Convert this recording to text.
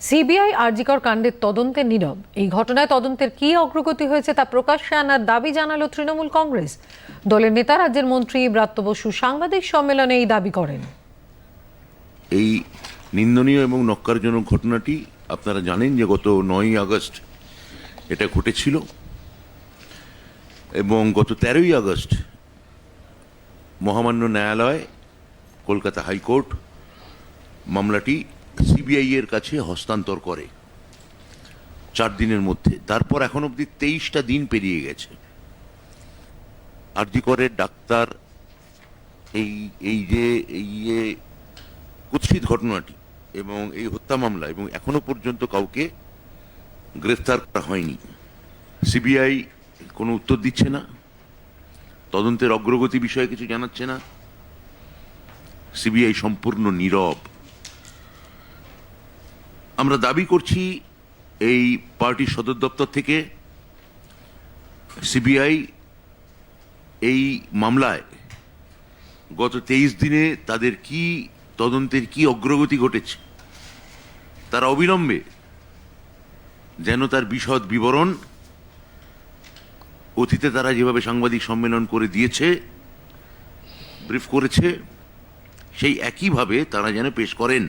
CBI RG Kar কাণ্ডের তদন্তে নীরব। এই ঘটনায় তদন্তের কী অগ্রগতি হয়েছে তা প্রকাশ্যে আনার দাবি জানালো তৃণমূল কংগ্রেস। দলের নেতা, রাজ্যের মন্ত্রী ব্রাত্য বসু সাংবাদিক সম্মেলনে এই দাবি করেন। এই নিন্দনীয় এবং নক্কারজনক ঘটনাটি আপনারা জানেন যে গত নয়ই আগস্ট এটা ঘটেছিল এবং গত তেরোই আগস্ট মহামান্য ন্যায়ালয়, কলকাতা হাইকোর্ট মামলাটি সিবিআই এর কাছে হস্তান্তর করে। চার দিনের মধ্যে। তারপর এখন অবধি তেইশটা দিন পেরিয়ে গেছে। আরজি করে ডাক্তার, এই এই যে এই যে কুৎসিত ঘটনাটি এবং এই হত্যা মামলা এবং এখনও পর্যন্ত কাউকে গ্রেফতার করা হয়নি। সিবিআই কোনো উত্তর দিচ্ছে না। তদন্তের অগ্রগতি বিষয়ে কিছু জানাচ্ছে না। সিবিআই সম্পূর্ণ নীরব। আমরা দাবি করছি এই পার্টির সদর দপ্তর থেকে সিবিআই এই মামলায় গত তেইশ দিনে তাদের কি তদন্তের কি অগ্রগতি ঘটেছে, তারা অবিলম্বে যেন তার বিশদ বিবরণ অতীতে তারা যেভাবে সাংবাদিক সম্মেলন করে দিয়েছে, ব্রিফ করেছে, সেই একইভাবে তারা যেন পেশ করেন।